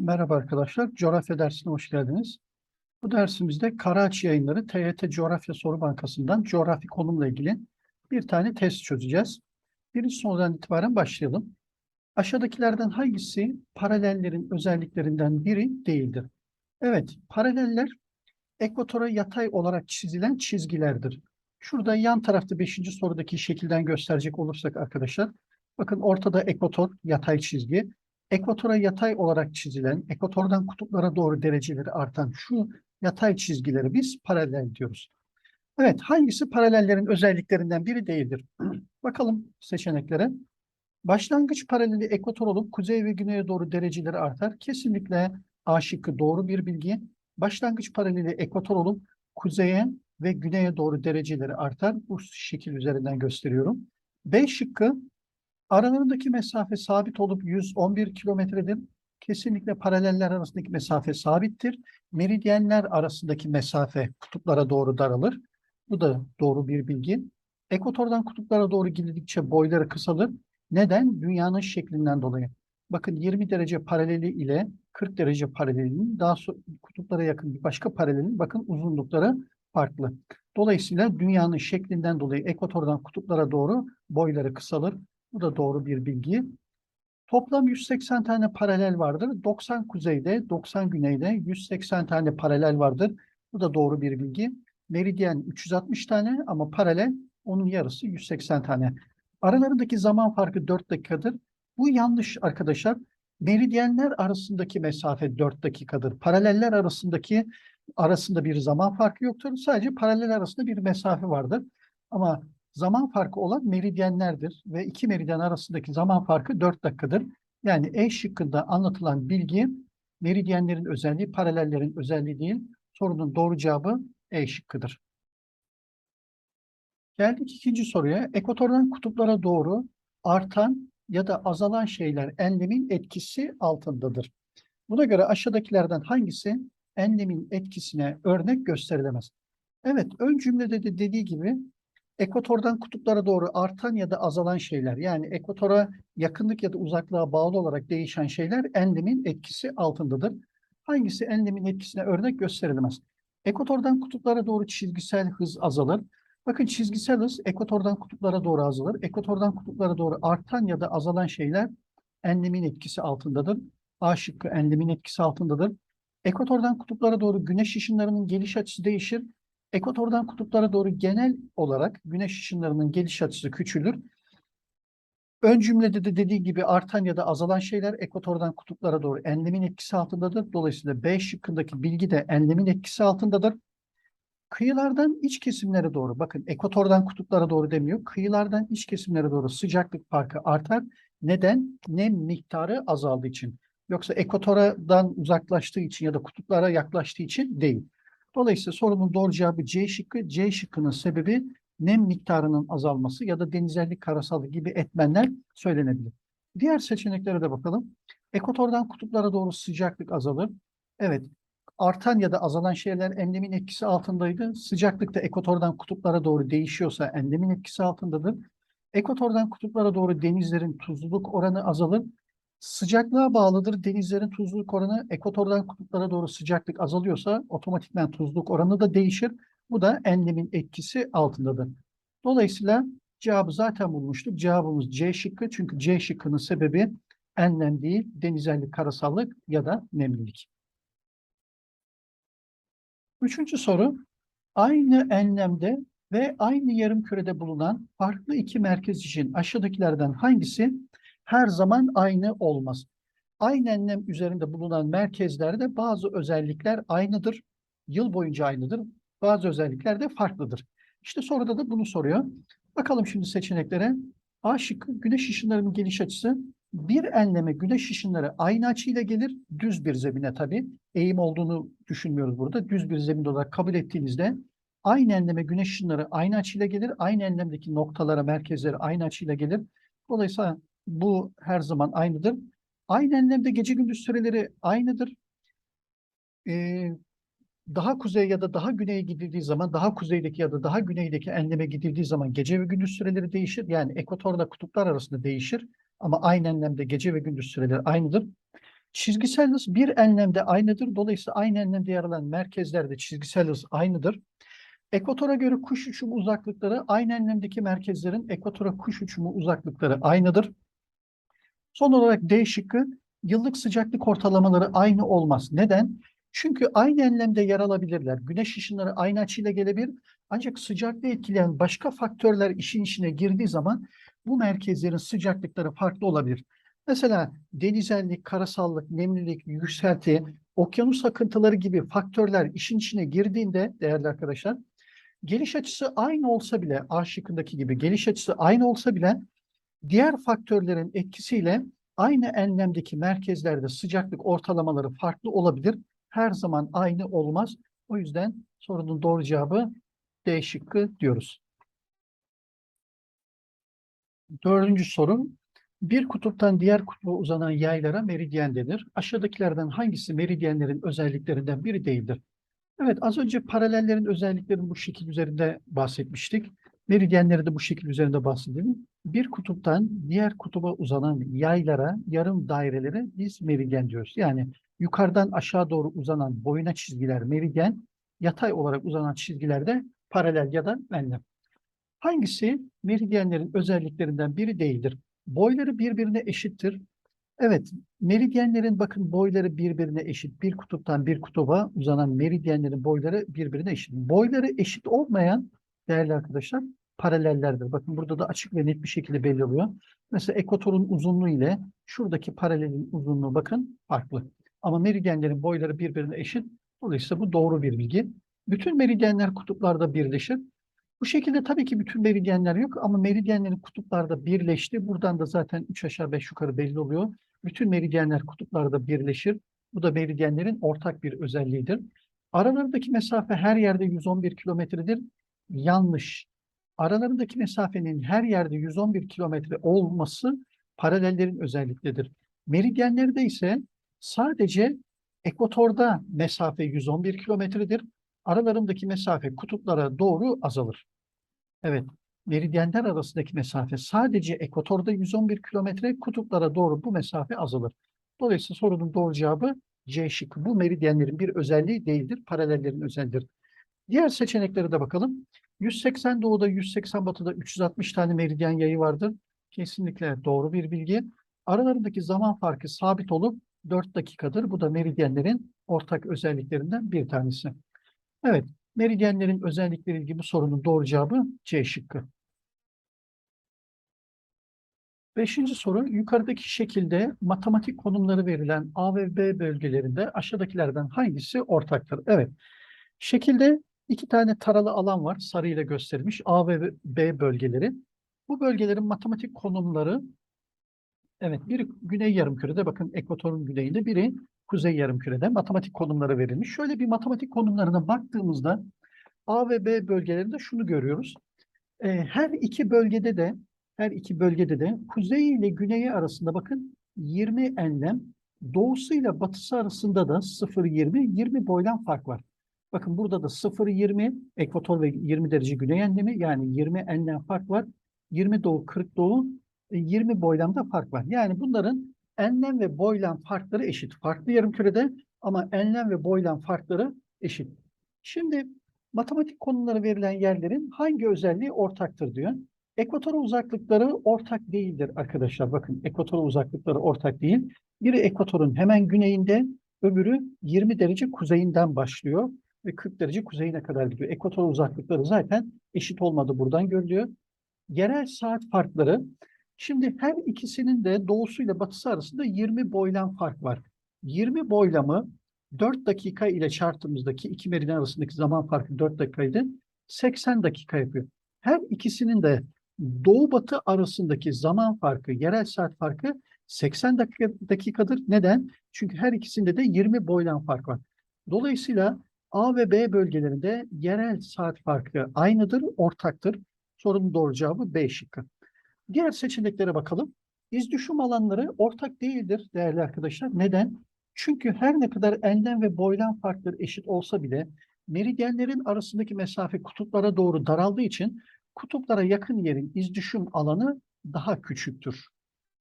Merhaba arkadaşlar, coğrafya dersine hoş geldiniz. Bu dersimizde Karaağaç Yayınları TYT Coğrafya Soru Bankası'ndan coğrafi konumla ilgili bir tane test çözeceğiz. Birinci sorudan itibaren başlayalım. Aşağıdakilerden hangisi paralellerin özelliklerinden biri değildir? Evet, paraleller ekvatora yatay olarak çizilen çizgilerdir. Şurada yan tarafta 5. sorudaki şekilden gösterecek olursak arkadaşlar, bakın ortada ekvator yatay çizgi, ekvatora yatay olarak çizilen, ekvatordan kutuplara doğru dereceleri artan şu yatay çizgileri biz paralel diyoruz. Evet, hangisi paralellerin özelliklerinden biri değildir? Bakalım seçeneklere. Başlangıç paraleli ekvator olup kuzey ve güneye doğru dereceleri artar. Kesinlikle A şıkkı doğru bir bilgi. Başlangıç paraleli ekvator olup kuzeye ve güneye doğru dereceleri artar. Bu şekil üzerinden gösteriyorum. B şıkkı Aralarındaki mesafe sabit olup 111 kilometredir. Kesinlikle paraleller arasındaki mesafe sabittir. Meridyenler arasındaki mesafe kutuplara doğru daralır. Bu da doğru bir bilgi. Ekvatordan kutuplara doğru gidildikçe boyları kısalır. Neden? Dünyanın şeklinden dolayı. Bakın 20 derece paraleli ile 40 derece paralelinin daha kutuplara yakın bir başka paralelin bakın uzunlukları farklı. Dolayısıyla dünyanın şeklinden dolayı ekvatordan kutuplara doğru boyları kısalır. Bu da doğru bir bilgi. Toplam 180 tane paralel vardır. 90 kuzeyde, 90 güneyde 180 tane paralel vardır. Bu da doğru bir bilgi. Meridyen 360 tane ama paralel onun yarısı 180 tane. Aralarındaki zaman farkı 4 dakikadır. Bu yanlış arkadaşlar. Meridyenler arasındaki mesafe 4 dakikadır. Paraleller arasındaki arasında bir zaman farkı yoktur. Sadece paralel arasında bir mesafe vardır. Ama zaman farkı olan meridyenlerdir ve iki meridyen arasındaki zaman farkı 4 dakikadır. Yani E şıkkında anlatılan bilgi meridyenlerin özelliği, paralellerin özelliği değil. Sorunun doğru cevabı E şıkkıdır. Geldik ikinci soruya. Ekvatordan kutuplara doğru artan ya da azalan şeyler enlemin etkisi altındadır. Buna göre aşağıdakilerden hangisi enlemin etkisine örnek gösterilemez? Evet, ön cümlede de dediği gibi ekvatordan kutuplara doğru artan ya da azalan şeyler yani ekvatora yakınlık ya da uzaklığa bağlı olarak değişen şeyler enlemin etkisi altındadır. Hangisi enlemin etkisine örnek gösterilemez? Ekvatordan kutuplara doğru çizgisel hız azalır. Bakın çizgisel hız ekvatordan kutuplara doğru azalır. Ekvatordan kutuplara doğru artan ya da azalan şeyler enlemin etkisi altındadır. A şıkkı enlemin etkisi altındadır. Ekvatordan kutuplara doğru güneş ışınlarının geliş açısı değişir. Ekvatordan kutuplara doğru genel olarak güneş ışınlarının geliş açısı küçülür. Ön cümlede de dediği gibi artan ya da azalan şeyler ekvatordan kutuplara doğru enlemin etkisi altındadır. Dolayısıyla B şıkkındaki bilgi de enlemin etkisi altındadır. Kıyılardan iç kesimlere doğru, bakın ekvatordan kutuplara doğru demiyor. Kıyılardan iç kesimlere doğru sıcaklık farkı artar. Neden? Nem miktarı azaldığı için. Yoksa ekvatordan uzaklaştığı için ya da kutuplara yaklaştığı için değil. Dolayısıyla sorunun doğru cevabı C şıkkı. C şıkkının sebebi nem miktarının azalması ya da denizellik karasalı gibi etmenler söylenebilir. Diğer seçeneklere de bakalım. Ekvatordan kutuplara doğru sıcaklık azalır. Evet, artan ya da azalan şeyler enlemin etkisi altındaydı. Sıcaklık da ekvatordan kutuplara doğru değişiyorsa enlemin etkisi altındadır. Ekvatordan kutuplara doğru denizlerin tuzluluk oranı azalır. Sıcaklığa bağlıdır. Denizlerin tuzluluk oranı ekvatordan kutuplara doğru sıcaklık azalıyorsa otomatikman tuzluluk oranı da değişir. Bu da enlemin etkisi altındadır. Dolayısıyla cevabı zaten bulmuştuk. Cevabımız C şıkkı. Çünkü C şıkkının sebebi enlem değil, denizellik, karasallık ya da nemlilik. Üçüncü soru. Aynı enlemde ve aynı yarımkürede bulunan farklı iki merkez için aşağıdakilerden hangisi her zaman aynı olmaz? Aynı enlem üzerinde bulunan merkezlerde bazı özellikler aynıdır. Yıl boyunca aynıdır. Bazı özellikler de farklıdır. İşte soruda da bunu soruyor. Bakalım şimdi seçeneklere. A şıkkı güneş ışınlarının geliş açısı. Bir enleme güneş ışınları aynı açıyla gelir. Düz bir zemine tabii. Eğim olduğunu düşünmüyoruz burada. Düz bir zemin olarak kabul ettiğinizde aynı enleme güneş ışınları aynı açıyla gelir. Aynı enlemdeki noktalara, merkezleri aynı açıyla gelir. Dolayısıyla bu her zaman aynıdır. Aynı enlemde gece gündüz süreleri aynıdır. Ee, daha kuzey ya da daha güneye gidildiği zaman, daha kuzeydeki ya da daha güneydeki enleme gidildiği zaman gece ve gündüz süreleri değişir. Yani ekvatorla kutuplar arasında değişir. Ama aynı enlemde gece ve gündüz süreleri aynıdır. Çizgisel hız bir enlemde aynıdır. Dolayısıyla aynı enlemde yer alan merkezlerde çizgisel hız aynıdır. Ekvatora göre kuş uçumu uzaklıkları aynı enlemdeki merkezlerin ekvatora kuş uçumu uzaklıkları aynıdır. Son olarak D şıkkı yıllık sıcaklık ortalamaları aynı olmaz. Neden? Çünkü aynı enlemde yer alabilirler. Güneş ışınları aynı açıyla gelebilir. Ancak sıcaklığı etkileyen başka faktörler işin içine girdiği zaman bu merkezlerin sıcaklıkları farklı olabilir. Mesela denizellik, karasallık, nemlilik, yükselti, okyanus akıntıları gibi faktörler işin içine girdiğinde değerli arkadaşlar geliş açısı aynı olsa bile A şıkkındaki gibi geliş açısı aynı olsa bile diğer faktörlerin etkisiyle aynı enlemdeki merkezlerde sıcaklık ortalamaları farklı olabilir. Her zaman aynı olmaz. O yüzden sorunun doğru cevabı D şıkkı diyoruz. Dördüncü soru. Bir kutuptan diğer kutba uzanan yaylara meridyen denir. Aşağıdakilerden hangisi meridyenlerin özelliklerinden biri değildir? Evet, az önce paralellerin özelliklerini bu şekil üzerinde bahsetmiştik. Meridyenleri de bu şekil üzerinde bahsedelim. Bir kutuptan diğer kutuba uzanan yaylara, yarım dairelere biz meridyen diyoruz. Yani yukarıdan aşağı doğru uzanan boyuna çizgiler meridyen, yatay olarak uzanan çizgiler de paralel ya da enlem. Hangisi meridyenlerin özelliklerinden biri değildir? Boyları birbirine eşittir. Evet, meridyenlerin bakın boyları birbirine eşit. Bir kutuptan bir kutuba uzanan meridyenlerin boyları birbirine eşit. Boyları eşit olmayan değerli arkadaşlar paralellerdir. Bakın burada da açık ve net bir şekilde belli oluyor. Mesela ekvatorun uzunluğu ile şuradaki paralelin uzunluğu bakın farklı. Ama meridyenlerin boyları birbirine eşit. Dolayısıyla bu doğru bir bilgi. Bütün meridyenler kutuplarda birleşir. Bu şekilde tabii ki bütün meridyenler yok ama meridyenlerin kutuplarda birleşti. Buradan da zaten 3 aşağı 5 yukarı belli oluyor. Bütün meridyenler kutuplarda birleşir. Bu da meridyenlerin ortak bir özelliğidir. Aralarındaki mesafe her yerde 111 kilometredir. Yanlış. Aralarındaki mesafenin her yerde 111 kilometre olması paralellerin özellikleridir. Meridyenlerde ise sadece ekvatorda mesafe 111 kilometredir. Aralarındaki mesafe kutuplara doğru azalır. Evet, meridyenler arasındaki mesafe sadece ekvatorda 111 kilometre, kutuplara doğru bu mesafe azalır. Dolayısıyla sorunun doğru cevabı C şıkkı. Bu meridyenlerin bir özelliği değildir, paralellerin özelliğidir. Diğer seçeneklere de bakalım. 180 doğuda, 180 batıda 360 tane meridyen yayı vardır. Kesinlikle doğru bir bilgi. Aralarındaki zaman farkı sabit olup 4 dakikadır. Bu da meridyenlerin ortak özelliklerinden bir tanesi. Evet, meridyenlerin özellikleri ilgili bu sorunun doğru cevabı C şıkkı. Beşinci soru, yukarıdaki şekilde matematik konumları verilen A ve B bölgelerinde aşağıdakilerden hangisi ortaktır? Evet, şekilde iki tane taralı alan var, sarıyla gösterilmiş A ve B bölgeleri. Bu bölgelerin matematik konumları, evet biri güney yarımkürede, bakın ekvatorun güneyinde, biri kuzey yarımkürede matematik konumları verilmiş. Şöyle bir matematik konumlarına baktığımızda A ve B bölgelerinde şunu görüyoruz. Ee, her iki bölgede de her iki bölgede de kuzey ile güneyi arasında bakın 20 enlem, doğusuyla batısı arasında da 0-20, 20 boylam fark var. Bakın burada da 0-20 ekvator ve 20 derece güney enlemi yani 20 enlem fark var. 20 doğu, 40 doğu, 20 boylamda fark var. Yani bunların enlem ve boylam farkları eşit. Farklı yarımkürede ama enlem ve boylam farkları eşit. Şimdi matematik konuları verilen yerlerin hangi özelliği ortaktır diyor. Ekvatora uzaklıkları ortak değildir arkadaşlar. Bakın ekvatora uzaklıkları ortak değil. Biri ekvatorun hemen güneyinde, öbürü 20 derece kuzeyinden başlıyor ve 40 derece kuzeyine kadar gidiyor. Ekvator uzaklıkları zaten eşit olmadı buradan görülüyor. Yerel saat farkları Şimdi her ikisinin de doğusuyla batısı arasında 20 boylam fark var. 20 boylamı 4 dakika ile çarptığımızdaki iki meridyen arasındaki zaman farkı 4 dakikaydı. 80 dakika yapıyor. Her ikisinin de doğu batı arasındaki zaman farkı, yerel saat farkı 80 dakika, dakikadır. Neden? Çünkü her ikisinde de 20 boylam fark var. Dolayısıyla A ve B bölgelerinde yerel saat farkı aynıdır, ortaktır. Sorunun doğru cevabı B şıkkı. Diğer seçeneklere bakalım. İz düşüm alanları ortak değildir değerli arkadaşlar. Neden? Çünkü her ne kadar enlem ve boylam farkları eşit olsa bile meridyenlerin arasındaki mesafe kutuplara doğru daraldığı için kutuplara yakın yerin iz düşüm alanı daha küçüktür.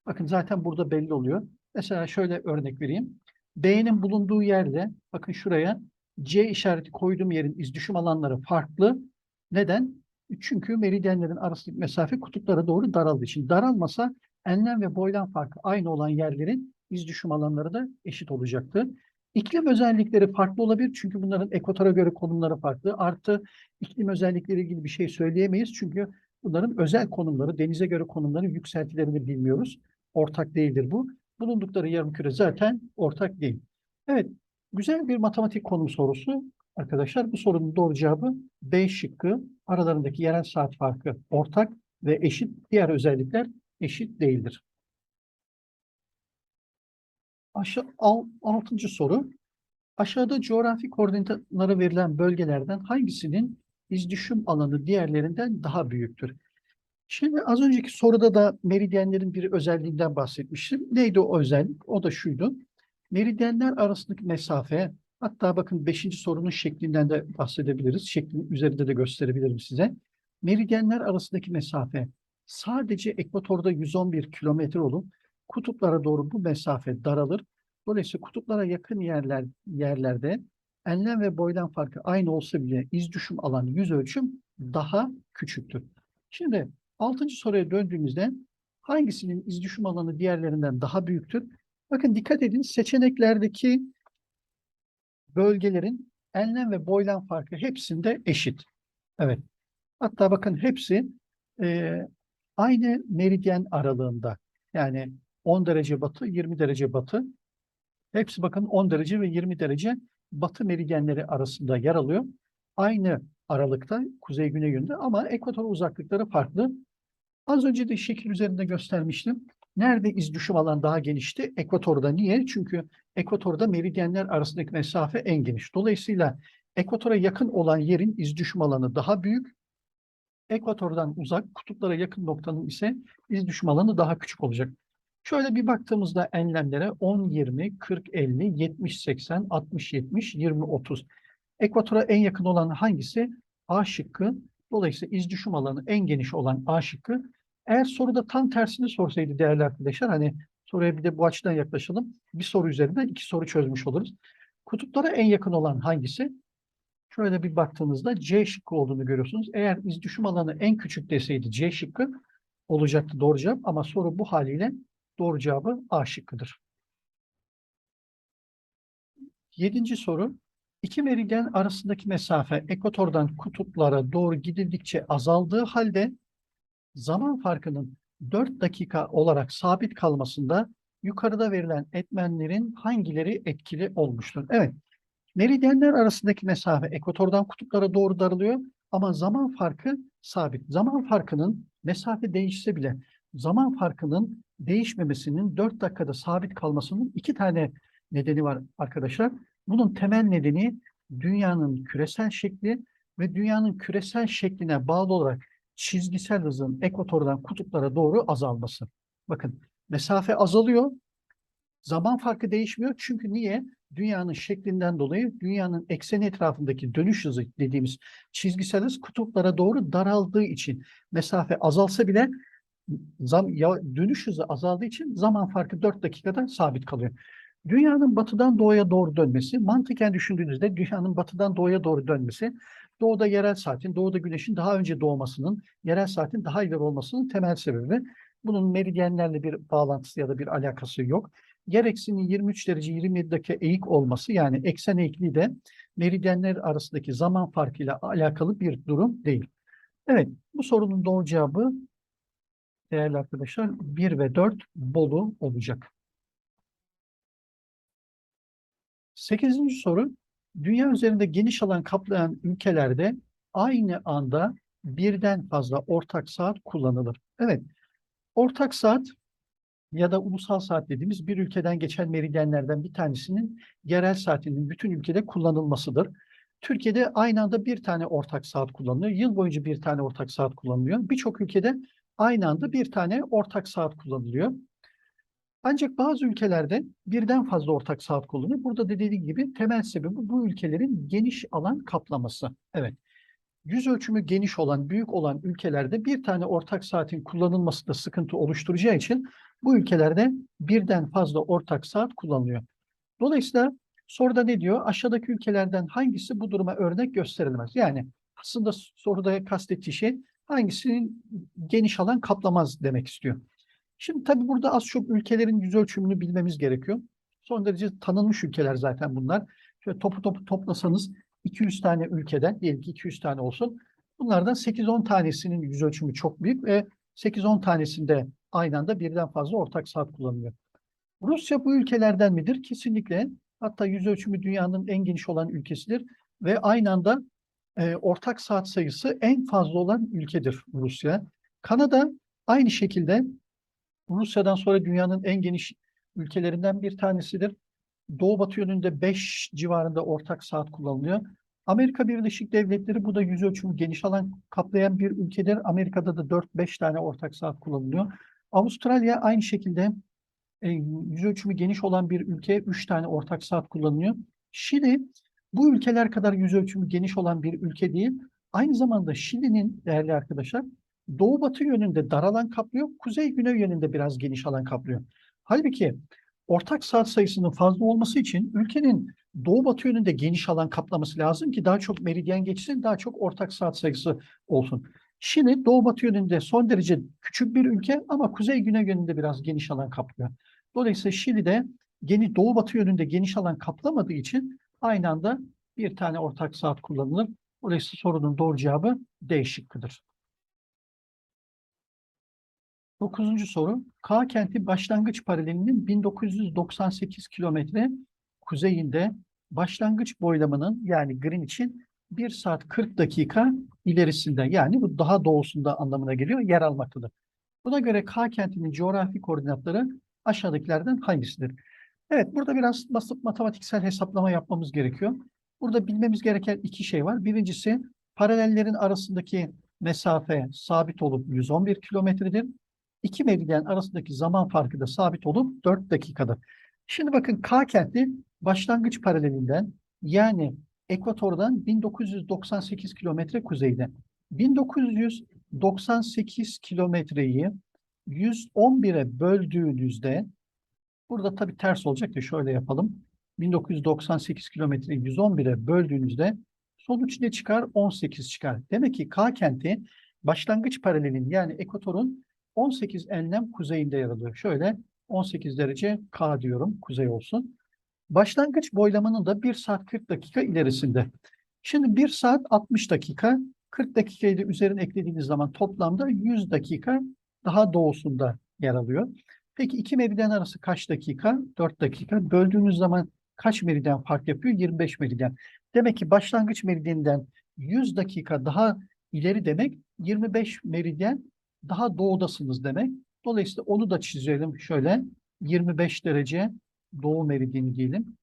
Bakın zaten burada belli oluyor. Mesela şöyle örnek vereyim. B'nin bulunduğu yerde bakın şuraya C işareti koyduğum yerin izdüşüm alanları farklı. Neden? Çünkü meridyenlerin arasındaki mesafe kutuplara doğru daraldığı için. Daralmasa enlem ve boylam farkı aynı olan yerlerin izdüşüm alanları da eşit olacaktı. İklim özellikleri farklı olabilir çünkü bunların ekvatora göre konumları farklı. Artı iklim özellikleri ilgili bir şey söyleyemeyiz çünkü bunların özel konumları, denize göre konumları, yükseltilerini bilmiyoruz. Ortak değildir bu. Bulundukları yarımküre zaten ortak değil. Evet, güzel bir matematik konum sorusu. Arkadaşlar bu sorunun doğru cevabı B şıkkı. Aralarındaki yerel saat farkı ortak ve eşit. Diğer özellikler eşit değildir. Aşağı, al, altıncı soru. Aşağıda coğrafi koordinatları verilen bölgelerden hangisinin izdüşüm alanı diğerlerinden daha büyüktür? Şimdi az önceki soruda da meridyenlerin bir özelliğinden bahsetmiştim. Neydi o özellik? O da şuydu. Meridyenler arasındaki mesafe, hatta bakın beşinci sorunun şeklinden de bahsedebiliriz. Şeklin üzerinde de gösterebilirim size. Meridyenler arasındaki mesafe sadece ekvatorda 111 kilometre olup kutuplara doğru bu mesafe daralır. Dolayısıyla kutuplara yakın yerler yerlerde enlem ve boylam farkı aynı olsa bile iz düşüm alanı yüz ölçüm daha küçüktür. Şimdi altıncı soruya döndüğümüzde hangisinin iz düşüm alanı diğerlerinden daha büyüktür? Bakın dikkat edin seçeneklerdeki bölgelerin enlem ve boylam farkı hepsinde eşit. Evet. Hatta bakın hepsi e, aynı meridyen aralığında. Yani 10 derece batı, 20 derece batı. Hepsi bakın 10 derece ve 20 derece batı meridyenleri arasında yer alıyor. Aynı aralıkta kuzey-güney yönünde ama ekvator uzaklıkları farklı. Az önce de şekil üzerinde göstermiştim. Nerede iz düşüm alan daha genişti? Ekvatorda. Niye? Çünkü ekvatorda meridyenler arasındaki mesafe en geniş. Dolayısıyla ekvatora yakın olan yerin iz düşüm alanı daha büyük. Ekvatordan uzak, kutuplara yakın noktanın ise iz düşüm alanı daha küçük olacak. Şöyle bir baktığımızda enlemlere 10, 20, 40, 50, 70, 80, 60, 70, 20, 30. Ekvatora en yakın olan hangisi? A şıkkı. Dolayısıyla iz düşüm alanı en geniş olan A şıkkı. Eğer soruda tam tersini sorsaydı değerli arkadaşlar, hani soruya bir de bu açıdan yaklaşalım. Bir soru üzerinden iki soru çözmüş oluruz. Kutuplara en yakın olan hangisi? Şöyle bir baktığınızda C şıkkı olduğunu görüyorsunuz. Eğer iz düşüm alanı en küçük deseydi C şıkkı olacaktı doğru cevap ama soru bu haliyle Doğru cevabı A şıkkıdır. Yedinci soru. İki meridyen arasındaki mesafe ekvatordan kutuplara doğru gidildikçe azaldığı halde zaman farkının 4 dakika olarak sabit kalmasında yukarıda verilen etmenlerin hangileri etkili olmuştur? Evet, meridyenler arasındaki mesafe ekvatordan kutuplara doğru daralıyor ama zaman farkı sabit. Zaman farkının mesafe değişse bile zaman farkının değişmemesinin 4 dakikada sabit kalmasının iki tane nedeni var arkadaşlar. Bunun temel nedeni dünyanın küresel şekli ve dünyanın küresel şekline bağlı olarak çizgisel hızın ekvatordan kutuplara doğru azalması. Bakın mesafe azalıyor. Zaman farkı değişmiyor. Çünkü niye? Dünyanın şeklinden dolayı dünyanın ekseni etrafındaki dönüş hızı dediğimiz çizgisel hız kutuplara doğru daraldığı için mesafe azalsa bile zam, ya, dönüş hızı azaldığı için zaman farkı 4 dakikada sabit kalıyor. Dünyanın batıdan doğuya doğru dönmesi, mantıken düşündüğünüzde dünyanın batıdan doğuya doğru dönmesi, doğuda yerel saatin, doğuda güneşin daha önce doğmasının, yerel saatin daha ileri olmasının temel sebebi. Bunun meridyenlerle bir bağlantısı ya da bir alakası yok. Yer eksinin 23 derece 27 dakika eğik olması yani eksen eğikliği de meridyenler arasındaki zaman farkıyla alakalı bir durum değil. Evet, bu sorunun doğru cevabı değerli arkadaşlar 1 ve 4 Bolu olacak. Sekizinci soru. Dünya üzerinde geniş alan kaplayan ülkelerde aynı anda birden fazla ortak saat kullanılır. Evet, ortak saat ya da ulusal saat dediğimiz bir ülkeden geçen meridyenlerden bir tanesinin yerel saatinin bütün ülkede kullanılmasıdır. Türkiye'de aynı anda bir tane ortak saat kullanılıyor. Yıl boyunca bir tane ortak saat kullanılıyor. Birçok ülkede aynı anda bir tane ortak saat kullanılıyor. Ancak bazı ülkelerde birden fazla ortak saat kullanılıyor. Burada da dediğim gibi temel sebebi bu ülkelerin geniş alan kaplaması. Evet. yüz ölçümü geniş olan, büyük olan ülkelerde bir tane ortak saatin kullanılması da sıkıntı oluşturacağı için bu ülkelerde birden fazla ortak saat kullanılıyor. Dolayısıyla soruda ne diyor? Aşağıdaki ülkelerden hangisi bu duruma örnek gösterilemez? Yani aslında soruda kastettiği şey hangisinin geniş alan kaplamaz demek istiyor. Şimdi tabii burada az çok ülkelerin yüz ölçümünü bilmemiz gerekiyor. Son derece tanınmış ülkeler zaten bunlar. Şöyle topu topu toplasanız 200 tane ülkeden, diyelim ki 200 tane olsun. Bunlardan 8-10 tanesinin yüz ölçümü çok büyük ve 8-10 tanesinde aynı anda birden fazla ortak saat kullanılıyor. Rusya bu ülkelerden midir? Kesinlikle. Hatta yüz ölçümü dünyanın en geniş olan ülkesidir ve aynı anda e, ortak saat sayısı en fazla olan ülkedir Rusya. Kanada aynı şekilde Rusya'dan sonra dünyanın en geniş ülkelerinden bir tanesidir. Doğu batı yönünde 5 civarında ortak saat kullanılıyor. Amerika Birleşik Devletleri bu da yüz ölçümü geniş alan kaplayan bir ülkedir. Amerika'da da 4-5 tane ortak saat kullanılıyor. Avustralya aynı şekilde e, yüz ölçümü geniş olan bir ülke 3 tane ortak saat kullanılıyor. Şili bu ülkeler kadar yüz ölçümü geniş olan bir ülke değil. Aynı zamanda Şili'nin değerli arkadaşlar doğu batı yönünde dar alan kaplıyor, kuzey güney yönünde biraz geniş alan kaplıyor. Halbuki ortak saat sayısının fazla olması için ülkenin doğu batı yönünde geniş alan kaplaması lazım ki daha çok meridyen geçsin, daha çok ortak saat sayısı olsun. Şili doğu batı yönünde son derece küçük bir ülke ama kuzey güney yönünde biraz geniş alan kaplıyor. Dolayısıyla Şili'de geni doğu batı yönünde geniş alan kaplamadığı için aynı anda bir tane ortak saat kullanılır. Dolayısıyla sorunun doğru cevabı D şıkkıdır. Dokuzuncu soru. K kenti başlangıç paralelinin 1998 kilometre kuzeyinde başlangıç boylamının yani Greenwich'in 1 saat 40 dakika ilerisinde yani bu daha doğusunda anlamına geliyor yer almaktadır. Buna göre K kentinin coğrafi koordinatları aşağıdakilerden hangisidir? Evet burada biraz basit matematiksel hesaplama yapmamız gerekiyor. Burada bilmemiz gereken iki şey var. Birincisi paralellerin arasındaki mesafe sabit olup 111 kilometredir. İki meridyen arasındaki zaman farkı da sabit olup 4 dakikadır. Şimdi bakın K kenti başlangıç paralelinden yani ekvatordan 1998 kilometre kuzeyde. 1998 kilometreyi 111'e böldüğünüzde burada tabii ters olacak da şöyle yapalım. 1998 kilometreyi 111'e böldüğünüzde sonuç ne çıkar? 18 çıkar. Demek ki K kenti başlangıç paralelin yani ekvatorun 18 enlem kuzeyinde yer alıyor. Şöyle 18 derece K diyorum kuzey olsun. Başlangıç boylamanın da 1 saat 40 dakika ilerisinde. Şimdi 1 saat 60 dakika 40 dakikayı da üzerine eklediğiniz zaman toplamda 100 dakika daha doğusunda yer alıyor. Peki iki meridyen arası kaç dakika? 4 dakika. Böldüğünüz zaman kaç meridyen fark yapıyor? 25 meridyen. Demek ki başlangıç meridyeninden 100 dakika daha ileri demek 25 meridyen daha doğudasınız demek. Dolayısıyla onu da çizelim şöyle. 25 derece doğu meridyeni diyelim.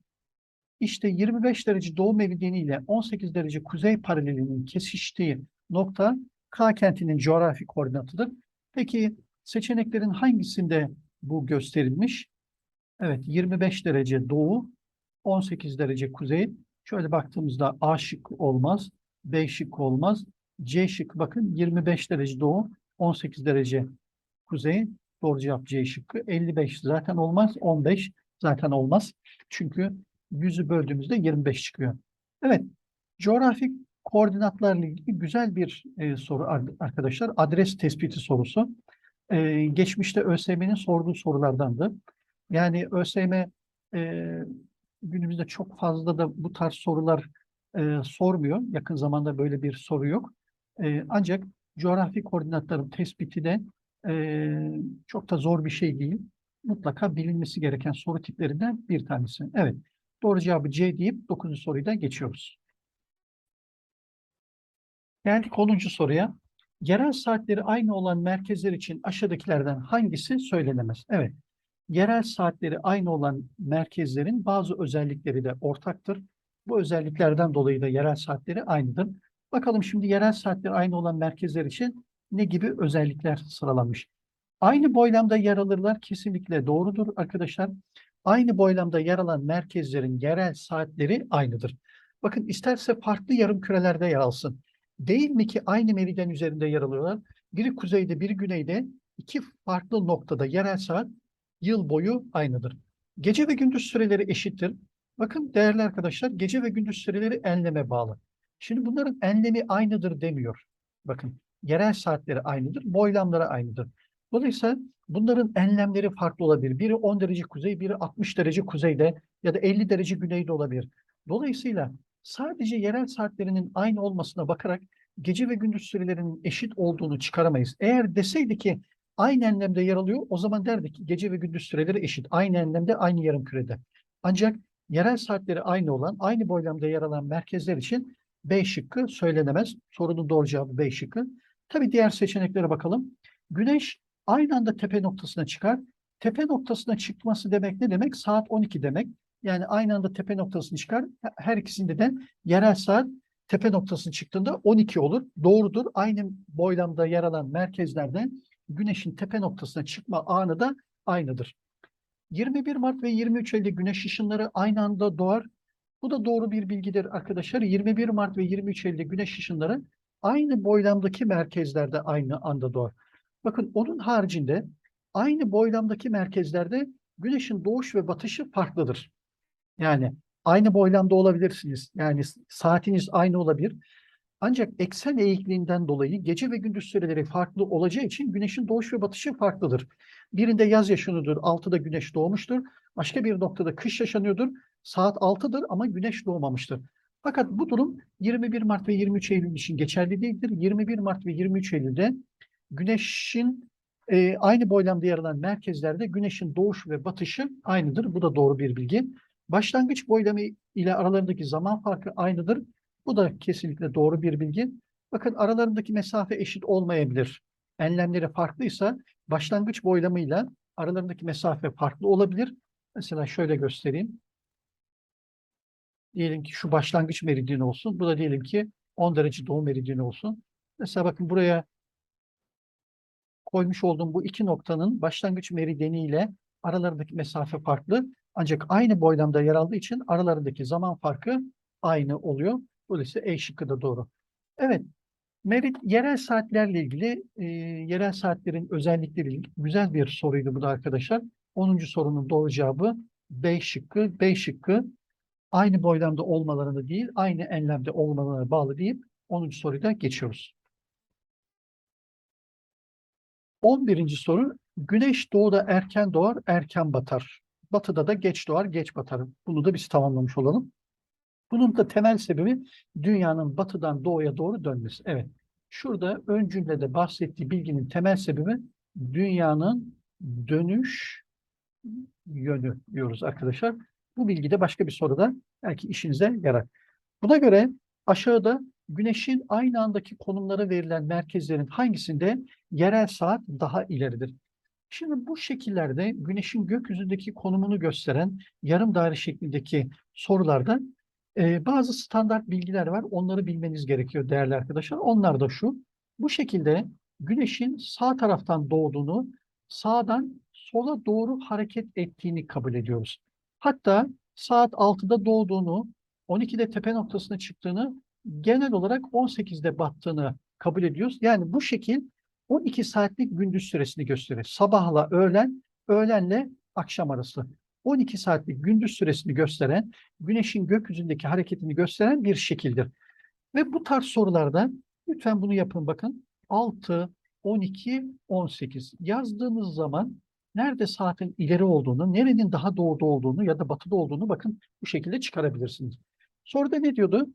İşte 25 derece doğu meridyeni ile 18 derece kuzey paralelinin kesiştiği nokta K kentinin coğrafi koordinatıdır. Peki seçeneklerin hangisinde bu gösterilmiş? Evet 25 derece doğu, 18 derece kuzey. Şöyle baktığımızda A şık olmaz, B şık olmaz. C şık bakın 25 derece doğu, 18 derece kuzey. Doğru cevap C şıkkı. 55 zaten olmaz, 15 zaten olmaz. Çünkü 100'ü böldüğümüzde 25 çıkıyor. Evet, coğrafik koordinatlarla ilgili güzel bir e, soru arkadaşlar. Adres tespiti sorusu. E, geçmişte ÖSYM'nin sorduğu sorulardandı. Yani ÖSYM e, günümüzde çok fazla da bu tarz sorular e, sormuyor. Yakın zamanda böyle bir soru yok. E, ancak coğrafi koordinatların tespiti de e, çok da zor bir şey değil. Mutlaka bilinmesi gereken soru tiplerinden bir tanesi. Evet, doğru cevabı C deyip 9. soruyu da geçiyoruz. Geldik 10. soruya. Yerel saatleri aynı olan merkezler için aşağıdakilerden hangisi söylenemez? Evet, yerel saatleri aynı olan merkezlerin bazı özellikleri de ortaktır. Bu özelliklerden dolayı da yerel saatleri aynıdır. Bakalım şimdi yerel saatleri aynı olan merkezler için ne gibi özellikler sıralanmış. Aynı boylamda yer alırlar kesinlikle doğrudur arkadaşlar. Aynı boylamda yer alan merkezlerin yerel saatleri aynıdır. Bakın isterse farklı yarım kürelerde yer alsın. Değil mi ki aynı meridyen üzerinde yer alıyorlar? Biri kuzeyde, biri güneyde. iki farklı noktada yerel saat yıl boyu aynıdır. Gece ve gündüz süreleri eşittir. Bakın değerli arkadaşlar, gece ve gündüz süreleri enleme bağlı. Şimdi bunların enlemi aynıdır demiyor. Bakın, yerel saatleri aynıdır, boylamları aynıdır. Dolayısıyla bunların enlemleri farklı olabilir. Biri 10 derece kuzey, biri 60 derece kuzeyde ya da 50 derece güneyde olabilir. Dolayısıyla sadece yerel saatlerinin aynı olmasına bakarak gece ve gündüz sürelerinin eşit olduğunu çıkaramayız. Eğer deseydi ki aynı enlemde yer alıyor, o zaman derdik ki gece ve gündüz süreleri eşit. Aynı enlemde, aynı yarım kürede. Ancak yerel saatleri aynı olan, aynı boylamda yer alan merkezler için B şıkkı söylenemez. Sorunun doğru cevabı B şıkkı. Tabii diğer seçeneklere bakalım. Güneş aynı anda tepe noktasına çıkar. Tepe noktasına çıkması demek ne demek? Saat 12 demek. Yani aynı anda tepe noktasına çıkar. Her ikisinde de yerel saat tepe noktasına çıktığında 12 olur. Doğrudur. Aynı boylamda yer alan merkezlerde güneşin tepe noktasına çıkma anı da aynıdır. 21 Mart ve 23 Eylül'de güneş ışınları aynı anda doğar. Bu da doğru bir bilgidir arkadaşlar. 21 Mart ve 23 Eylül'de güneş ışınları aynı boylamdaki merkezlerde aynı anda doğar. Bakın onun haricinde aynı boylamdaki merkezlerde güneşin doğuş ve batışı farklıdır. Yani aynı boylamda olabilirsiniz. Yani saatiniz aynı olabilir. Ancak eksen eğikliğinden dolayı gece ve gündüz süreleri farklı olacağı için güneşin doğuş ve batışı farklıdır. Birinde yaz yaşanıyordur, 6'da güneş doğmuştur. Başka bir noktada kış yaşanıyordur. Saat 6'dır ama güneş doğmamıştır. Fakat bu durum 21 Mart ve 23 Eylül için geçerli değildir. 21 Mart ve 23 Eylül'de güneşin e, aynı boylamda yer alan merkezlerde güneşin doğuş ve batışı aynıdır. Bu da doğru bir bilgi. Başlangıç boylamı ile aralarındaki zaman farkı aynıdır. Bu da kesinlikle doğru bir bilgi. Bakın aralarındaki mesafe eşit olmayabilir. Enlemleri farklıysa başlangıç boylamıyla aralarındaki mesafe farklı olabilir. Mesela şöyle göstereyim. Diyelim ki şu başlangıç meridyeni olsun. Bu da diyelim ki 10 derece doğu meridyeni olsun. Mesela bakın buraya koymuş olduğum bu iki noktanın başlangıç meridyeni ile aralarındaki mesafe farklı. Ancak aynı boylamda yer aldığı için aralarındaki zaman farkı aynı oluyor. Dolayısıyla E şıkkı da doğru. Evet, merit, yerel saatlerle ilgili, e, yerel saatlerin özellikleri güzel bir soruydu bu da arkadaşlar. 10. sorunun doğru cevabı B şıkkı. B şıkkı aynı boylamda olmalarını değil, aynı enlemde olmalarına bağlı deyip 10. soruyu da geçiyoruz. 11. soru, güneş doğuda erken doğar, erken batar. Batıda da geç doğar, geç batar. Bunu da biz tamamlamış olalım. Bunun da temel sebebi dünyanın batıdan doğuya doğru dönmesi. Evet. Şurada ön cümlede bahsettiği bilginin temel sebebi dünyanın dönüş yönü diyoruz arkadaşlar. Bu bilgi de başka bir soruda belki işinize yarar. Buna göre aşağıda güneşin aynı andaki konumlara verilen merkezlerin hangisinde yerel saat daha ileridir? Şimdi bu şekillerde güneşin gökyüzündeki konumunu gösteren yarım daire şeklindeki sorularda e, bazı standart bilgiler var. Onları bilmeniz gerekiyor değerli arkadaşlar. Onlar da şu. Bu şekilde güneşin sağ taraftan doğduğunu, sağdan sola doğru hareket ettiğini kabul ediyoruz. Hatta saat 6'da doğduğunu, 12'de tepe noktasına çıktığını, genel olarak 18'de battığını kabul ediyoruz. Yani bu şekil 12 saatlik gündüz süresini gösterir. Sabahla öğlen, öğlenle akşam arası. 12 saatlik gündüz süresini gösteren, güneşin gökyüzündeki hareketini gösteren bir şekildir. Ve bu tarz sorularda lütfen bunu yapın bakın. 6, 12, 18 yazdığınız zaman nerede saatin ileri olduğunu, nerenin daha doğuda olduğunu ya da batıda olduğunu bakın bu şekilde çıkarabilirsiniz. Soruda ne diyordu?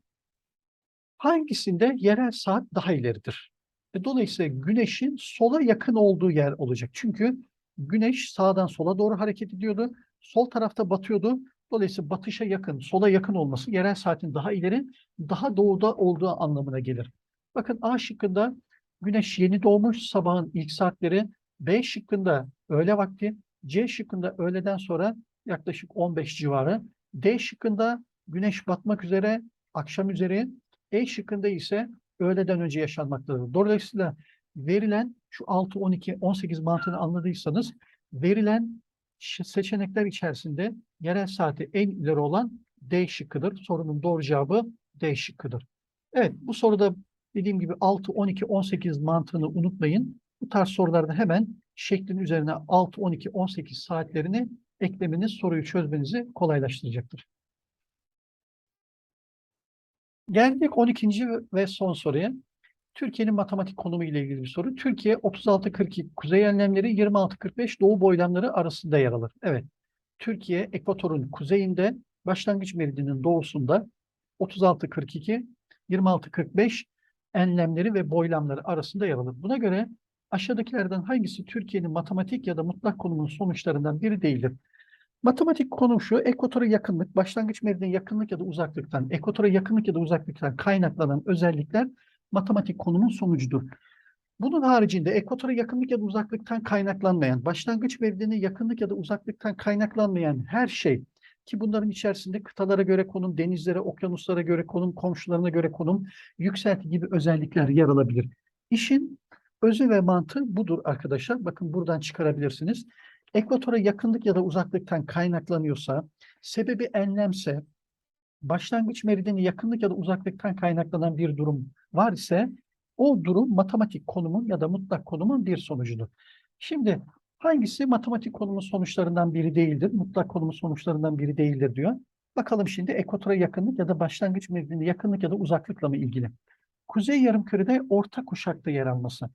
Hangisinde yerel saat daha ileridir? Ve dolayısıyla güneşin sola yakın olduğu yer olacak. Çünkü güneş sağdan sola doğru hareket ediyordu. Sol tarafta batıyordu. Dolayısıyla batışa yakın, sola yakın olması yerel saatin daha ileri, daha doğuda olduğu anlamına gelir. Bakın A şıkkında güneş yeni doğmuş sabahın ilk saatleri, B şıkkında öğle vakti, C şıkkında öğleden sonra yaklaşık 15 civarı, D şıkkında güneş batmak üzere akşam üzeri, E şıkkında ise öğleden önce yaşanmaktadır. Dolayısıyla verilen şu 6, 12, 18 mantığını anladıysanız verilen seçenekler içerisinde yerel saati en ileri olan D şıkkıdır. Sorunun doğru cevabı D şıkkıdır. Evet bu soruda Dediğim gibi 6, 12, 18 mantığını unutmayın. Bu tarz sorularda hemen şeklin üzerine 6, 12, 18 saatlerini eklemeniz soruyu çözmenizi kolaylaştıracaktır. Geldik 12. ve son soruya. Türkiye'nin matematik konumu ile ilgili bir soru. Türkiye 36-42 kuzey enlemleri 26-45 doğu boylamları arasında yer alır. Evet. Türkiye ekvatorun kuzeyinde başlangıç meridinin doğusunda 36-42 26-45 enlemleri ve boylamları arasında yer alır. Buna göre aşağıdakilerden hangisi Türkiye'nin matematik ya da mutlak konumunun sonuçlarından biri değildir? Matematik konum şu, ekvatora yakınlık, başlangıç meridine yakınlık ya da uzaklıktan, ekvatora yakınlık ya da uzaklıktan kaynaklanan özellikler matematik konumun sonucudur. Bunun haricinde ekvatora yakınlık ya da uzaklıktan kaynaklanmayan, başlangıç meridine yakınlık ya da uzaklıktan kaynaklanmayan her şey ki bunların içerisinde kıtalara göre konum, denizlere, okyanuslara göre konum, komşularına göre konum, yükselti gibi özellikler yer alabilir. İşin özü ve mantığı budur arkadaşlar. Bakın buradan çıkarabilirsiniz. Ekvatora yakınlık ya da uzaklıktan kaynaklanıyorsa, sebebi enlemse, başlangıç merideni yakınlık ya da uzaklıktan kaynaklanan bir durum var ise o durum matematik konumun ya da mutlak konumun bir sonucudur. Şimdi hangisi matematik konumun sonuçlarından biri değildir, mutlak konumun sonuçlarından biri değildir diyor. Bakalım şimdi ekvatora yakınlık ya da başlangıç merideni yakınlık ya da uzaklıkla mı ilgili? Kuzey yarımkürede orta kuşakta yer alması.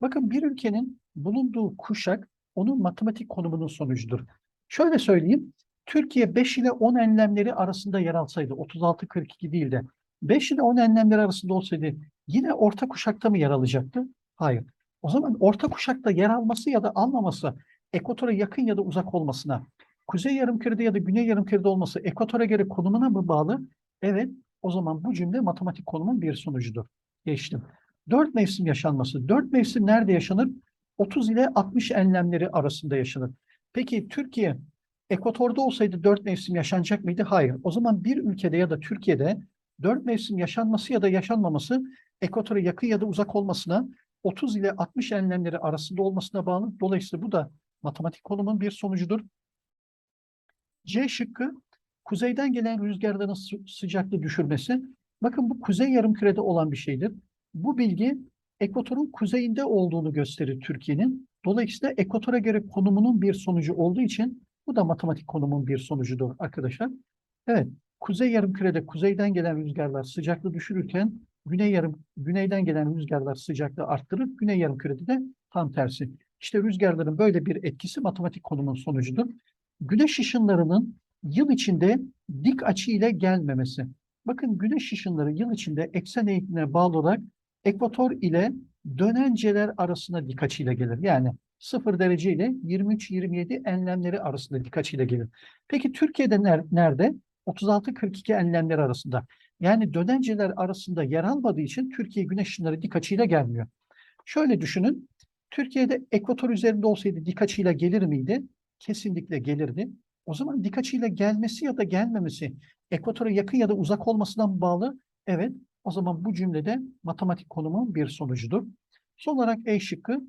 Bakın bir ülkenin bulunduğu kuşak onun matematik konumunun sonucudur. Şöyle söyleyeyim, Türkiye 5 ile 10 enlemleri arasında yer alsaydı, 36-42 değil de 5 ile 10 enlemleri arasında olsaydı yine orta kuşakta mı yer alacaktı? Hayır. O zaman orta kuşakta yer alması ya da almaması ekvatora yakın ya da uzak olmasına, kuzey yarımkürede ya da güney yarımkürede olması ekvatora göre konumuna mı bağlı? Evet. O zaman bu cümle matematik konumun bir sonucudur. Geçtim. Dört mevsim yaşanması. Dört mevsim nerede yaşanır? 30 ile 60 enlemleri arasında yaşanır. Peki Türkiye ekvatorda olsaydı dört mevsim yaşanacak mıydı? Hayır. O zaman bir ülkede ya da Türkiye'de dört mevsim yaşanması ya da yaşanmaması ekvatora yakın ya da uzak olmasına 30 ile 60 enlemleri arasında olmasına bağlı. Dolayısıyla bu da matematik konumun bir sonucudur. C şıkkı kuzeyden gelen rüzgarların sı sıcaklığı düşürmesi. Bakın bu kuzey yarımkürede olan bir şeydir. Bu bilgi ekvatorun kuzeyinde olduğunu gösterir Türkiye'nin. Dolayısıyla ekvatora göre konumunun bir sonucu olduğu için bu da matematik konumun bir sonucudur arkadaşlar. Evet, kuzey yarımkürede kuzeyden gelen rüzgarlar sıcaklığı düşürürken güney yarım güneyden gelen rüzgarlar sıcaklığı arttırır. Güney yarımkürede de tam tersi. İşte rüzgarların böyle bir etkisi matematik konumun sonucudur. Güneş ışınlarının yıl içinde dik açı ile gelmemesi. Bakın güneş ışınları yıl içinde eksen eğimine bağlı olarak ekvator ile dönenceler arasında dik gelir. Yani 0 derece ile 23-27 enlemleri arasında dik gelir. Peki Türkiye'de ner nerede? 36-42 enlemleri arasında. Yani dönenceler arasında yer almadığı için Türkiye güneş ışınları dik gelmiyor. Şöyle düşünün. Türkiye'de ekvator üzerinde olsaydı dik gelir miydi? Kesinlikle gelirdi. O zaman dik gelmesi ya da gelmemesi ekvatora yakın ya da uzak olmasından bağlı. Evet. O zaman bu cümlede matematik konumun bir sonucudur. Son olarak E şıkkı.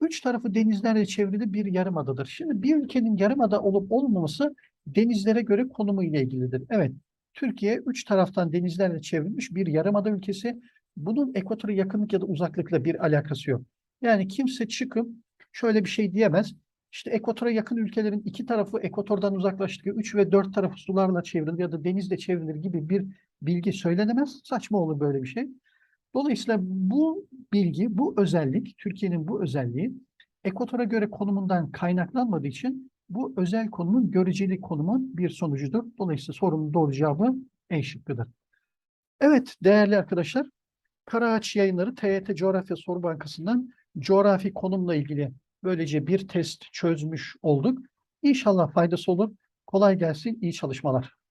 Üç tarafı denizlerle çevrili bir yarımadadır. Şimdi bir ülkenin yarımada olup olmaması denizlere göre konumu ile ilgilidir. Evet. Türkiye üç taraftan denizlerle çevrilmiş bir yarımada ülkesi. Bunun ekvatora yakınlık ya da uzaklıkla bir alakası yok. Yani kimse çıkıp şöyle bir şey diyemez. İşte ekvatora yakın ülkelerin iki tarafı ekvatordan uzaklaştığı, üç ve dört tarafı sularla çevrilir ya da denizle çevrilir gibi bir bilgi söylenemez. Saçma olur böyle bir şey. Dolayısıyla bu bilgi, bu özellik, Türkiye'nin bu özelliği ekvatora göre konumundan kaynaklanmadığı için bu özel konumun göreceli konumun bir sonucudur. Dolayısıyla sorunun doğru cevabı E şıkkıdır. Evet değerli arkadaşlar, Karaağaç yayınları TYT Coğrafya Soru Bankası'ndan coğrafi konumla ilgili böylece bir test çözmüş olduk. İnşallah faydası olur. Kolay gelsin, iyi çalışmalar.